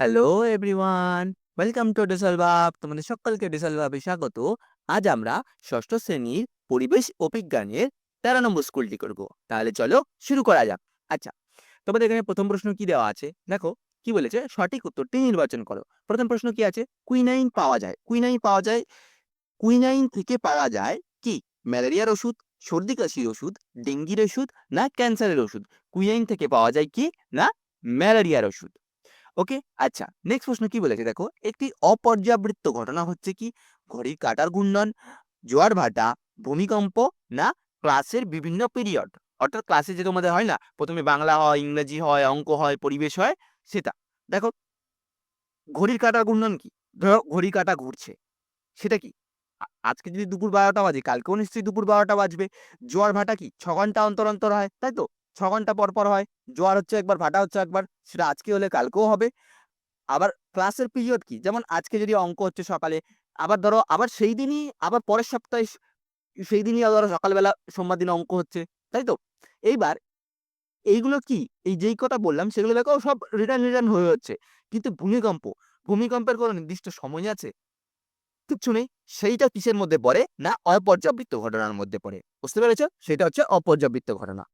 Hello everyone, welcome to ডিসলভাব তোমাদের সকলকে ডিসলভাবে স্বাগত। আজ আমরা ষষ্ঠ শ্রেণির পরিবেশ ও বিজ্ঞানের তেরো নম্বর স্কুলটি করব। তাহলে চলো শুরু করা যাক। আচ্ছা তোমাদের এখানে প্রথম প্রশ্ন কি দেওয়া আছে? দেখো, কি বলেছে? সঠিক উত্তরটি নির্বাচন করো। প্রথম প্রশ্ন কি আছে? কুইনাইন পাওয়া যায়। কুইনাইন পাওয়া যায়, কুইনাইন থেকে পাওয়া যায় কি? ম্যালেরিয়ার ওষুধ, সর্দি কাশির ওষুধ, ডেঙ্গির ওষুধ না ক্যান্সারের ওষুধ? কুইনাইন থেকে পাওয়া যায় কি? না, ম্যালেরিয়ার ওষুধ। ওকে? আচ্ছা নেক্সট প্রশ্ন কি বলেছে? দেখো, একটি অপর্যাবৃত্ত ঘটনা হচ্ছে কি? ঘড়ির কাঁটার ঘূর্ণন জোয়ার ভাটা, ভূমিকম্প না ক্লাসের বিভিন্ন পিরিয়ড অর্থাৎ ক্লাসে যে তোমাদের হয় না? প্রথমে বাংলা হয়, ইংরেজি হয়, অঙ্ক হয়, পরিবেশ হয়, সেটা। দেখো, ঘড়ির কাঁটার ঘূর্ণন কি? ধরো, ঘড়ির কাটা ঘুরছে। সেটা কি? আজকে যদি দুপুর বারোটা বাজে, কালকেও নিশ্চয়ই দুপুর বারোটা বাজবে। জোয়ার ভাটা কি? ছ ঘণ্টা অন্তর অন্তর হয়, তাই তো? ছ ঘণ্টা পর পর হয়, জোয়ার হচ্ছে একবার, ভাটা হচ্ছে একবার, সেটা আজকে হলে কালকেও হবে। আবার ক্লাসের পিরিয়ড কি? যেমন আজকে যদি অঙ্ক হচ্ছে সকালে, আবার ধরো আবার সেই দিনই, আবার পরের সপ্তাহে সেই দিনই ধরো সকালবেলা সোমবার দিন অঙ্ক হচ্ছে, তাই তো? এইবার এইগুলো কি? এই যেই কথা বললাম, সেগুলো দেখো সব রিটার্ন রিটার্ন হয়ে হচ্ছে। কিন্তু ভূমিকম্প, ভূমিকম্পের কোনো নির্দিষ্ট সময় আছে? কিচ্ছু নেই। সেইটা কিসের মধ্যে পড়ে? না অপর্যাবৃত্ত ঘটনার মধ্যে পড়ে। বুঝতে পেরেছ? সেটা হচ্ছে অপর্যাবৃত্ত ঘটনা।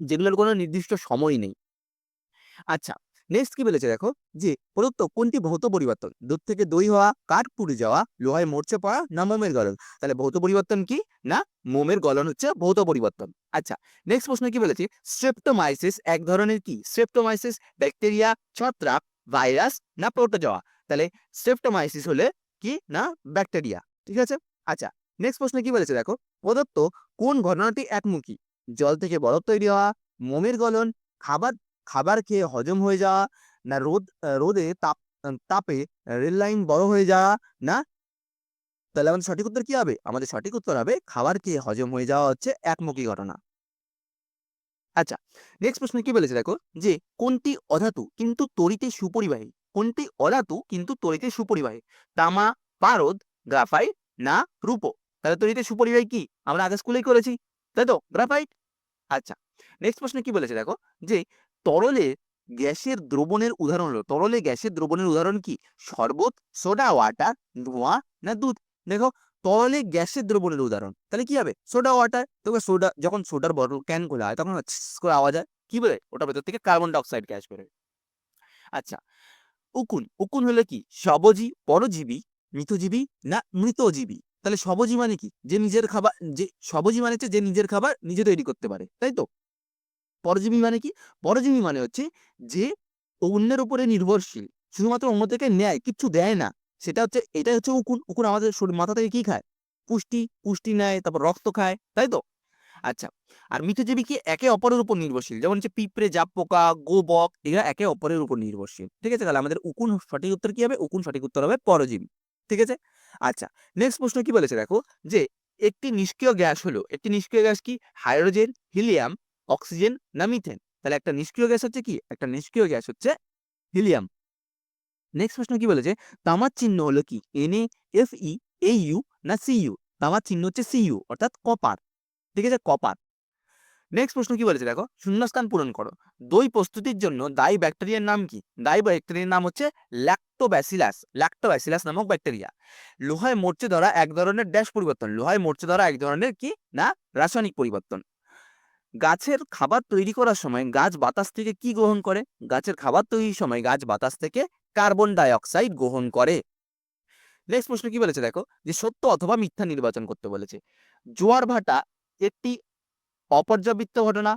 যেগুলোর কোনো নির্দিষ্ট সময় নেই। আচ্ছা নেক্সট কি বলেছে দেখো? যে প্রদত্ত কোনটি ভৌত পরিবর্তন? দুধ থেকে দই হওয়া, কাঠ পুড়ে যাওয়া, লোহায় মরচে পড়া না মোমের গলন? তাহলে ভৌত পরিবর্তন কি? না, মোমের গলন হচ্ছে ভৌত পরিবর্তন। আচ্ছা নেক্সট প্রশ্ন কি বলেছে? স্ট্রেপ্টোমাইসিস এক ধরনের কি? স্ট্রেপ্টোমাইসিস ব্যাকটেরিয়া ছত্রাক ভাইরাস না প্রোটোজোয়া তাহলে স্ট্রেপ্টোমাইসিস হলে কি? না ব্যাকটেরিয়া ঠিক আছে? আচ্ছা নেক্সট প্রশ্ন কি বলেছে দেখো? প্রদত্ত কোন ঘটনাটি একমুখী? জল থেকে বরফ তৈরি হওয়া, মোমের গলন, খাবার খাবার খেয়ে হজম হয়ে যাওয়া, না রোদ রোদে তাপ তাপে রেল লাইন বড় হয়ে যাওয়া, না? তাহলে আমাদের সঠিক উত্তর কি হবে? আমাদের সঠিক উত্তর হবে, খাবার খেয়ে হজম হয়ে যাওয়া হচ্ছে একমুখী ঘটনা। আচ্ছা নেক্সট প্রশ্ন কি বলেছে দেখো? যে কোনটি অধাতু কিন্তু তড়িতে সুপরিবাহী? কোনটি অধাতু কিন্তু তরিতে সুপরিবাহী? তামা, পারদ, গ্রাফাইট, না রূপো? তাহলে তরিতে সুপরিবাহী কি? আমরা আগে স্কুলেই করেছি। তাই তো? গ্রাফাইট আচ্ছা নেক্সট প্রশ্ন কি বলেছে দেখো? যে তরলে গ্যাসের দ্রবণের উদাহরণ হলো, তরলে গ্যাসের দ্রবণের উদাহরণ কি? শরবত সোডা ওয়াটার ধোঁয়া না দুধ? দেখো, তরলে গ্যাসের দ্রবণের উদাহরণ। তাহলে কি হবে? সোডা ওয়াটার তোকে সোডা যখন সোডার বটল ক্যান খোলা হয়, তখন করে আওয়াজ হয়। কি বলে? ওটার ভেতর থেকে কার্বন ডাইঅক্সাইড গ্যাস বেরোয় আচ্ছা উকুন উকুন হলো কি? সবজী, পরজীবী, মৃতজীবী না মৃতজীবী? তাহলে সবজী মানে কি? যে নিজের খাবার, যে সবজী মানে হচ্ছে যে নিজের খাবার নিজে তৈরি করতে পারে, তাই তো? পরজীবী মানে কি? পরজীবী মানে হচ্ছে যে অন্যের উপরে নির্ভরশীল, শুধুমাত্র অন্য থেকে নেয় কিচ্ছু দেয় না। সেটা হচ্ছে, এটাই হচ্ছে উকুন উকুন আমাদের শরীর, মাথা থেকে কি খায়? পুষ্টি পুষ্টি নেয়, তারপর রক্ত খায়, তাই তো? আচ্ছা আর মৃতজীবী কি একে অপরের উপর নির্ভরশীল? যেমন হচ্ছে পিঁপড়ে, জাপ, পোকা, গোবক, এরা একে অপরের উপর নির্ভরশীল, ঠিক আছে? তাহলে আমাদের উকুন সঠিক উত্তর কি হবে? উকুন সঠিক উত্তর হবে পরজীবী, ঠিক আছে? আচ্ছা নেক্সট প্রশ্ন কি বলেছে? দেখো যে, একটি নিষ্ক্রিয় গ্যাস হলো, একটি নিষ্ক্রিয় গ্যাস কি? হাইড্রোজেন, হিলিয়াম, অক্সিজেন না মিথেন? তাহলে একটা নিষ্ক্রিয় গ্যাস হচ্ছে কি? একটা নিষ্ক্রিয় গ্যাস হচ্ছে হিলিয়াম। নেক্সট প্রশ্ন কি বলেছে? তামার চিহ্ন হলো কি? N A F E A U না সি ইউ তামার চিহ্ন হচ্ছে সি ইউ অর্থাৎ কপার। ঠিক আছে? কপার। নেক্সট প্রশ্ন কি বলেছে? দেখো, শূন্যস্থান পূরণ করো। দই প্রস্তুতির জন্য দায়ী ব্যাকটেরিয়ার নাম কি? দায়ী ব্যাকটেরিয়ার নাম হচ্ছে ল্যাক্টোব্যাসিলাস ল্যাক্টোব্যাসিলাস নামক ব্যাকটেরিয়া লোহায় মরচে ধরা এক ধরনের ড্যাশ পরিবর্তন। লোহায় মরচে ধরা এক ধরনের কি? না, রাসায়নিক পরিবর্তন। গাছের খাবার তৈরি করার সময় গাছ বাতাস থেকে কি গ্রহণ করে? গাছের খাবার তৈরির সময় গাছ বাতাস থেকে কার্বন ডাই অক্সাইড গ্রহণ করে। নেক্সট প্রশ্ন কি বলেছে? দেখো, যে সত্য অথবা মিথ্যা নির্বাচন করতে বলেছে। জোয়ার ভাটা একটি অপর্যাবৃত্ত ঘটনা,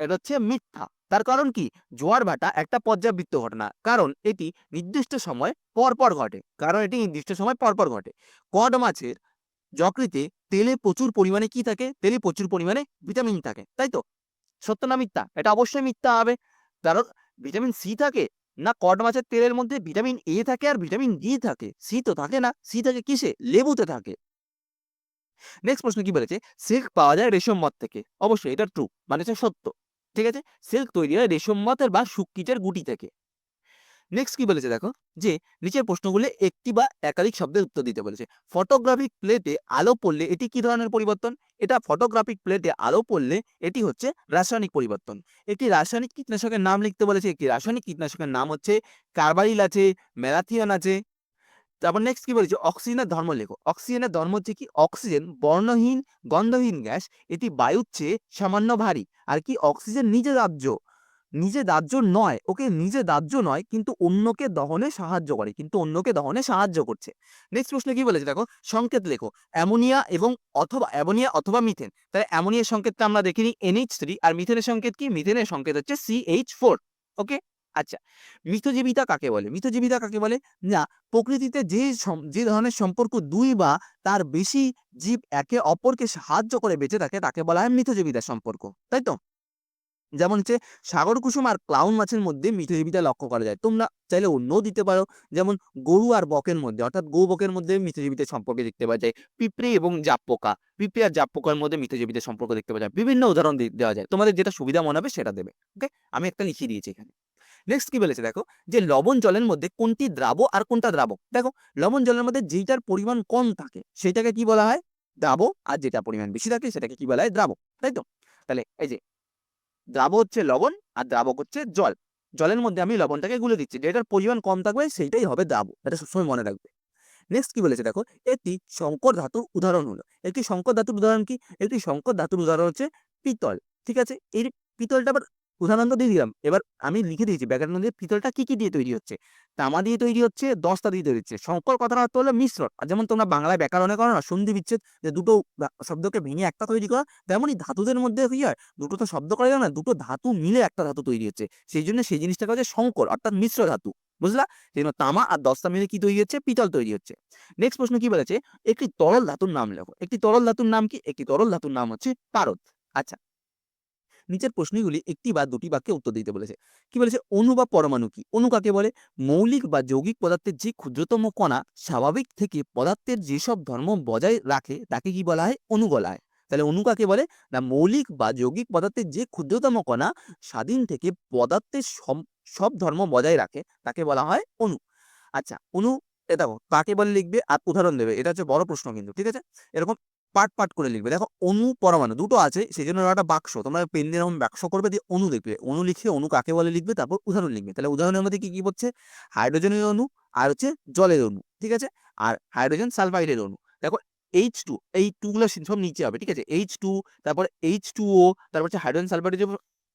এটা হচ্ছে মিথ্যা। তার কারণ কি? জোয়ার ভাটা একটা পর্যাবৃত্ত ঘটনা। কারণ এটি নির্দিষ্ট সময় পর পর ঘটে। কারণ এটি নির্দিষ্ট সময় পর পর ঘটে। কড মাছের যকৃতে তেলে প্রচুর পরিমাণে কি থাকে? তেলে প্রচুর পরিমাণে ভিটামিন থাকে। তাই তো? সত্য না মিথ্যা? এটা অবশ্যই মিথ্যা হবে। কারণ ভিটামিন সি থাকে না কড মাছের তেলের মধ্যে? ভিটামিন এ থাকে আর ভিটামিন ডি থাকে। সি তো থাকে না। সি থাকে কিসে? লেবুতে থাকে। নেক্সট প্রশ্ন কি বলেছে? সিল্ক পাওয়া যায় রেশম মত থেকে। অবশ্যই, এটা ট্রু মানে হচ্ছে সত্য। ঠিক আছে? সিল্ক তৈরি হয় রেশম মতের বা শুককিটের গুটি থেকে। নেক্সট কি বলেছে দেখো? যে, নিচের প্রশ্নগুলো একটি বা একাধিক শব্দের উত্তর দিতে বলেছে। ফটোগ্রাফিক প্লেটে আলো পড়লে এটি কি ধরনের পরিবর্তন? এটা ফটোগ্রাফিক প্লেটে আলো পড়লে এটি হচ্ছে রাসায়নিক পরিবর্তন। একটি রাসায়নিক কীটনাশকের নাম লিখতে বলেছে, একটি রাসায়নিক কীটনাশকের নাম হচ্ছে কার্বাইল আছে ম্যালাথিয়ন আছে। তারপর নেক্সট কি বলেছে? অক্সিজেনের ধর্ম লেখো। অক্সিজেনের ধর্ম হচ্ছে কি? অক্সিজেন বর্ণহীন, গন্ধহীন গ্যাস। এটি বায়ুর চেয়ে সামান্য ভারী। আর কি? অক্সিজেন নিজে দাহ্য। নিজে দাহ্য নয়। ওকে নিজে দাহ্য নয়, কিন্তু অন্যকে দহনে সাহায্য করে। কিন্তু অন্যকে দহনে সাহায্য করছে। নেক্সট প্রশ্ন কি বলেছে? দেখো, সংকেত লেখো। অ্যামোনিয়া এবং অথবা, অ্যামোনিয়া অথবা মিথেন তাহলে অ্যামোনিয়ার সংকেতটা আমরা দেখিনি এনএইচ থ্রি আর মিথেনের সংকেত কি? মিথেনের সংকেত হচ্ছে সিএইচ ফোর ওকে আচ্ছা মিথজীবিতা কাকে বলে? মিথজীবিতা কাকে বলে? না, প্রকৃতিতে যে যে ধরনের সম্পর্ক দুই বা তার বেশি জীব একে অপরকে সাহায্য করে বেঁচে থাকে, তাকে বলা হয় মিথজীবিতার সম্পর্ক, তাই তো? যেমন হচ্ছে সাগর কুসুম আর ক্লাউন মাছের মধ্যে মিথজীবিতা লক্ষ্য করা যায়। তোমরা চাইলে অন্য দিতে পারো, যেমন গরু আর বকের মধ্যে, অর্থাৎ গৌ বকের মধ্যে মিথজীবিতার সম্পর্কে দেখতে পাওয়া যায়। পিঁপড়ে এবং জাপ পোকা, পিঁপড়ে আর জাপ পোকার মধ্যে মিথজীবিতার সম্পর্ক দেখতে পাওয়া যায়। বিভিন্ন উদাহরণ দেওয়া যায়। তোমাদের যেটা সুবিধা মনে হবে সেটা দেবে ওকে আমি একটা লিখিয়ে দিয়েছি এখানে। নেক্সট কি বলেছে দেখো? যে লবণ জলের মধ্যে কোনটি দ্রাব আর কোনটা দ্রাবক দেখো, লবণ জলের মধ্যে যেটার পরিমাণ কম থাকে, সেটাকে কি বলা হয়? দ্রাবক আর যেটা পরিমাণ বেশি থাকে, সেটাকে কি বলা হয়? দ্রাবক তাই তো? তাহলে এই যে, দ্রাব হচ্ছে লবণ আর দ্রাবক হচ্ছে জল। জলের মধ্যে আমি লবণটাকে গুলে দিচ্ছি। যেটার পরিমাণ কম থাকবে, সেইটাই হবে দ্রাবক এটা সবসময় মনে রাখবে। নেক্সট কি বলেছে দেখো? একটি শঙ্কর ধাতুর উদাহরণ হলো। একটি শঙ্কর ধাতুর উদাহরণ কি? একটি শঙ্কর ধাতুর উদাহরণ হচ্ছে পিতল। ঠিক আছে? এই পিতলটা আবার উদাহরণ তো দিয়ে দিলাম। এবার আমি লিখে দিয়েছি, ব্যাকরণ দিয়ে পিতলটা কি কি দিয়ে তৈরি হচ্ছে? তামা দিয়ে তৈরি হচ্ছে, দস্তা দিয়ে তৈরি হচ্ছে। সংকর কথার অর্থ হলো মিশ্রণ। যেমন তোমরা বাংলায় ব্যাকরণে করো না, সন্ধি বিচ্ছেদ, যে দুটো শব্দকে ভেঙে একটা তৈরি করা তেমনই ধাতুদের মধ্যে কি হয়? দুটো তো শব্দ করা যায় না, দুটো ধাতু মিলে একটা ধাতু তৈরি হচ্ছে। সেই জন্য সেই জিনিসটাকে হচ্ছে সংকর, অর্থাৎ মিশ্র ধাতু। বুঝলা? সেই জন্য তামা আর দস্তা মিলে কি তৈরি হচ্ছে? পিতল তৈরি হচ্ছে। নেক্সট প্রশ্ন কি বলেছে? একটি তরল ধাতুর নাম লেখো। একটি তরল ধাতুর নাম কি? একটি তরল ধাতুর নাম হচ্ছে পারদ আচ্ছা। নিচের প্রশ্নগুলি একটি বা দুটি বাক্যে উত্তর দিতে বলেছে। কি বলেছে? অণু বা পরমাণু কি? অণু কাকে বলে? মৌলিক বা যৌগিক পদার্থের যে ক্ষুদ্রতম কণা, স্বাভাবিক থেকে পদার্থের যেসব ধর্ম বজায় রাখে, তাকে কি বলা হয়? অণু বলা হয়। তাহলে অণু কাকে বলে? না, মৌলিক বা যৌগিক পদার্থের যে ক্ষুদ্রতম কণা, স্বাধীন থেকে পদার্থের সব- ধর্ম বজায় রাখে, তাকে বলা হয় অণু আচ্ছা অণু এ দেখো, কাকে বলে লিখবে? আর উদাহরণ দেবে। এটা হচ্ছে বড় প্রশ্ন কিন্তু, ঠিক আছে? এরকম পার্ট পার্ট করে লিখবে। দেখো অণু পরমাণু দুটো আছে সেই জন্য একটা বাক্স। তোমরা পেন দিয়ে এরকম বাক্স করবে দিয়ে অণু লিখবে অণু লিখে অণু কাকে বলে লিখবে? তারপর উদাহরণ লিখবে। তাহলে উদাহরণের মধ্যে কি কি হচ্ছে হাইড্রোজেনের অণু আর হচ্ছে জলের অণু ঠিক আছে? আর হাইড্রোজেন সালফাইডের অণু দেখো এইচ টু এই টু গুলো সব নিচে হবে, ঠিক আছে? এইচ টু তারপর এইচ টু ও তারপর হচ্ছে হাইড্রোজেন সালফাইডের যে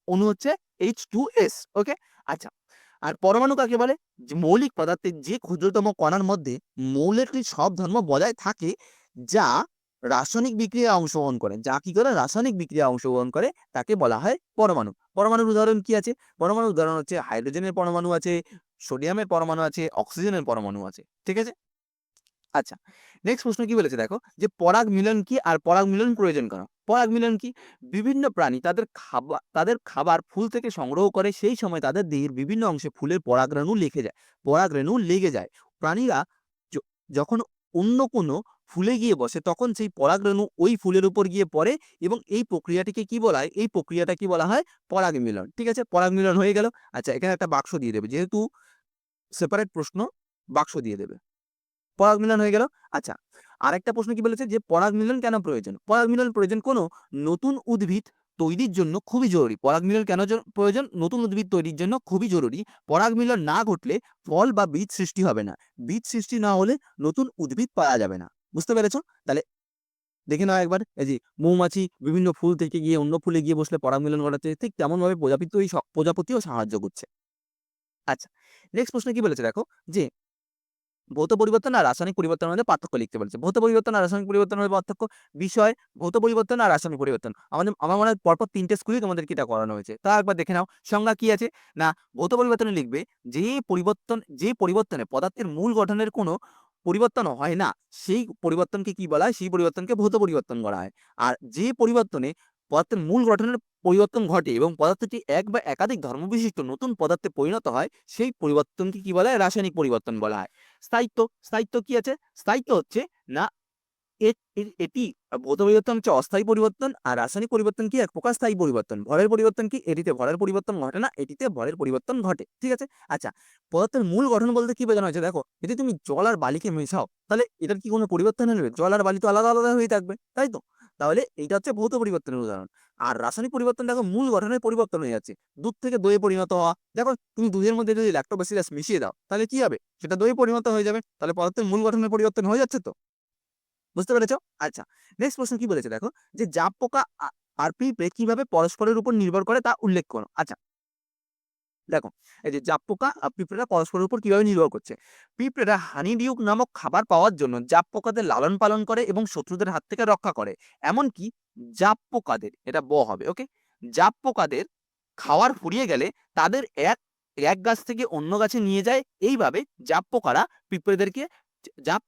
অণু হচ্ছে এইচ টু এস ওকে আচ্ছা আর পরমাণু কাকে বলে? যে মৌলিক পদার্থের যে ক্ষুদ্রতম কণার মধ্যে মৌলের সব ধর্ম বজায় থাকে, যা রাসায়নিক বিক্রিয়ায় অংশগ্রহণ করে। যা কি করে? রাসায়নিক বিক্রিয়ায় অংশগ্রহণ করে, তাকে বলা হয় পরমাণু। পরমাণুর উদাহরণ কি আছে? পরমাণুর উদাহরণ হচ্ছে হাইড্রোজেনের পরমাণু আছে, সোডিয়ামের পরমাণু আছে, অক্সিজেনের পরমাণু আছে। ঠিক আছে? আচ্ছা নেক্সট প্রশ্ন কি বলেছে দেখো? যে পরাগ মিলন কি আর পরাগ মিলন প্রয়োজন কেন? পরাগ মিলন কি? বিভিন্ন প্রাণী তাদের খাবার তাদের খাবার ফুল থেকে সংগ্রহ করে, সেই সময় তাদের দেহের বিভিন্ন অংশে ফুলের পরাগরেণু লেগে যায়। পরাগরেণু লেগে যায়। প্রাণীরা যখন অন্য কোনো ফুলে গিয়ে বসে, তখন সেই পরাগরেণু ওই ফুলের উপর গিয়ে পড়ে এবং এই প্রক্রিয়াটিকে কি বলা হয়? এই প্রক্রিয়াটা কি বলা হয়? পরাগ মিলন। ঠিক আছে? পরাগ মিলন হয়ে গেল। আচ্ছা এখানে একটা বাক্স দিয়ে দেবে। যেহেতু সেপারেট প্রশ্ন, বাক্স দিয়ে দেবে। পরাগ মিলন হয়ে গেল। আচ্ছা আরেকটা প্রশ্ন কি বলেছে যে, পরাগ মিলন কেন প্রয়োজন? পরাগ মিলন প্রয়োজন কোনো? নতুন উদ্ভিদ তৈরির জন্য খুবই জরুরি। পরাগ মিলন কেন প্রয়োজন? নতুন উদ্ভিদ তৈরির জন্য খুবই জরুরি। পরাগ মিলন না ঘটলে ফল বা বীজ সৃষ্টি হবে না। বীজ সৃষ্টি না হলে নতুন উদ্ভিদ পাওয়া যাবে না। বুঝতে পেরেছ? তাহলে দেখে নাও একবার, এই যে মৌমাছি বিভিন্ন ফুল থেকে গিয়ে অন্য ফুলে গিয়ে বসলে পরাগ মিলন ঘটাচ্ছে ঠিক তেমন ভাবে প্রজাপতি ওই প্রজাপতিও সাহায্য করছে। আচ্ছা নেক্সট প্রশ্ন কি বলেছে দেখো? যে ভৌত পরিবর্তন আর রাসায়নিক পরিবর্তনের মধ্যে পার্থক্য লিখতে বলেছে। ভৌত পরিবর্তন আর রাসায়নিক পরিবর্তনের মধ্যে পার্থক্য বিষয়, ভৌত পরিবর্তন আর রাসায়নিক পরিবর্তন। আমাদের, আমার মনে হয় পরপর তিনটে স্কুলেই তোমাদেরকে এটা করানো হয়েছে। তা একবার দেখে নাও, সংজ্ঞা কি আছে? না, ভৌত পরিবর্তনে লিখবে যে পরিবর্তন, যে পরিবর্তনে পদার্থের মূল গঠনের কোনো পরিবর্তন হয় না। সেই পরিবর্তনকে কি বলা হয়? সেই পরিবর্তনকে ভৌত পরিবর্তন করা হয়। আর যে পরিবর্তনে পদার্থের মূল গঠনের পরিবর্তন ঘটে এবং পদার্থটি এক বা একাধিক ধর্মবিশিষ্ট নতুন পদার্থে পরিণত হয়, সেই পরিবর্তনকে কি বলা হয়? রাসায়নিক পরিবর্তন বলা হয়। স্থায়িত্ব স্থায়িত্ব কি আছে? স্থায়িত্ব হচ্ছে না এটি ভৌত পরিবর্তন হচ্ছে অস্থায়ী পরিবর্তন আর রাসায়নিক পরিবর্তন কি এক প্রকার স্থায়ী পরিবর্তন। ভরের পরিবর্তন কি? এটিতে ভরের পরিবর্তন ঘটে না, এটিতে ভরের পরিবর্তন ঘটে। ঠিক আছে? আচ্ছা পদার্থের মূল গঠন বলতে কি বোঝানো হয়েছে? দেখো, যদি তুমি জল আর বালিকে মেশাও, তাহলে এটার কি কোনো পরিবর্তন হবে জল আর বালি তো আলাদা আলাদা হয়ে থাকবে, তাই তো? তাহলে এইটা হচ্ছে ভৌত পরিবর্তনের উদাহরণ। আর রাসায়নিক পরিবর্তন দেখো, মূল গঠনের পরিবর্তন হয়ে যাচ্ছে। দুধ থেকে দইয়ে পরিণত হওয়া। দেখো, তুমি দুধের মধ্যে যদি ল্যাক্টোবাসিলাস মিশিয়ে দাও, তাহলে কি হবে? সেটা দই পরিণত হয়ে যাবে। তাহলে পদার্থের মূল গঠনের পরিবর্তন হয়ে যাচ্ছে তো? বুঝতে পেরেছ? আচ্ছা নেক্সট প্রশ্ন কি বলেছে দেখো? যে জাপ পোকা আর পিঁপড়ে কীভাবে পরস্পরের উপর নির্ভর করে তা উল্লেখ করো। আচ্ছা। দেখো, এই যে জাপ পোকা আর পিঁপড়েরা পরস্পরের উপর কীভাবে নির্ভর করছে? পিঁপড়েরা হানিডিউক নামক খাবার পাওয়ার জন্য জাপ পোকাদের লালন পালন করে এবং শত্রুদের হাত থেকে রক্ষা করে। এমনকি জাপ পোকাদের, এটা ব হবে ওকে জাপ পোকাদের খাওয়ার ফুরিয়ে গেলে তাদের এক এক গাছ থেকে অন্য গাছে নিয়ে যায়। এইভাবে জাপ পোকারা পিঁপড়েদেরকে, জাপ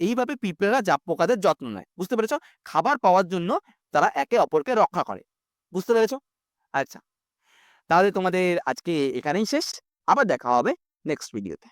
এইভাবে পিঁপড়েরা জাপ পোকাদের যত্ন নেয়। বুঝতে পেরেছ? খাবার পাওয়ার জন্য তারা একে অপরকে রক্ষা করে। বুঝতে পেরেছ? আচ্ছা। তাহলে তোমাদের আজকে এখানেই শেষ। আবার দেখা হবে নেক্সট ভিডিওতে